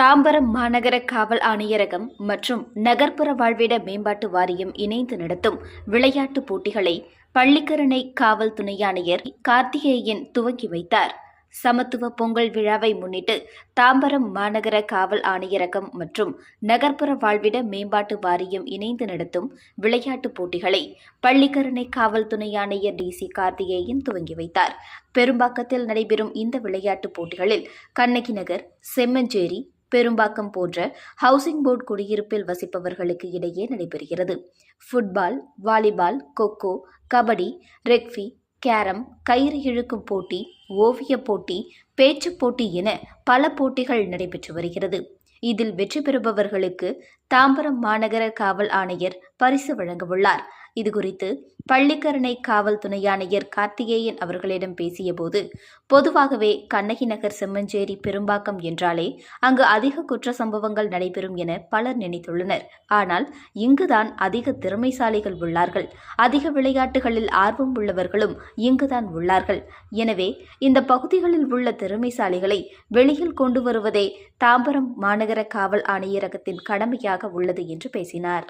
தாம்பரம் மாநகர காவல் ஆணையரகம் மற்றும் நகர்ப்புற வாழ்விட மேம்பாட்டு வாரியம் இணைந்து நடத்தும் விளையாட்டுப் போட்டிகளை பள்ளிக்கரணை காவல் துணை ஆணையர் கார்த்திகேயன் துவக்கி வைத்தார். சமத்துவ பொங்கல் விழாவை முன்னிட்டு தாம்பரம் மாநகர காவல் ஆணையரகம் மற்றும் நகர்ப்புற வாழ்விட மேம்பாட்டு வாரியம் இணைந்து நடத்தும் விளையாட்டுப் போட்டிகளை பள்ளிக்கரணை காவல் துணை ஆணையர் டி. சி. கார்த்திகேயன் துவங்கி வைத்தார். பெரும்பாக்கத்தில் நடைபெறும் இந்த விளையாட்டுப் போட்டிகளில் கண்ணகி நகர் செம்மஞ்சேரி பெரும்பாக்கம் போன்ற ஹவுசிங் போர்டு குடியிருப்பில் வசிப்பவர்களுக்கு இடையே நடைபெறுகிறது. Football volleyball kho kho kabaddi rugby carrom கயிறு இழுக்கும் போட்டி ஓவியப் போட்டி பேச்சுப் போட்டி என பல போட்டிகள் நடைபெற்று வருகிறது. இதில் வெற்றி பெறுபவர்களுக்கு தாம்பரம் மாநகர காவல் ஆணையர் பரிசு வழங்கவுள்ளார் இதுகுறித்து பள்ளிக்கரணை காவல் துணை ஆணையர் கார்த்திகேயன் அவர்களிடம் பேசியபோது பொதுவாகவே கண்ணகி நகர் செம்மஞ்சேரி பெரும்பாக்கம் என்றாலே அங்கு அதிக குற்ற சம்பவங்கள் நடைபெறும் என பலர் நினைத்துள்ளனர். ஆனால் இங்குதான் அதிக திறமைசாலிகள் உள்ளார்கள். அதிக விளையாட்டுகளில் ஆர்வம் உள்ளவர்களும் இங்குதான் உள்ளார்கள். எனவே இந்த பகுதிகளில் உள்ள திறமைசாலிகளை வெளியில் கொண்டு வருவதே தாம்பரம் மாநகர காவல் ஆணையரகத்தின் கடமையாக உள்ளது என்று பேசினார்.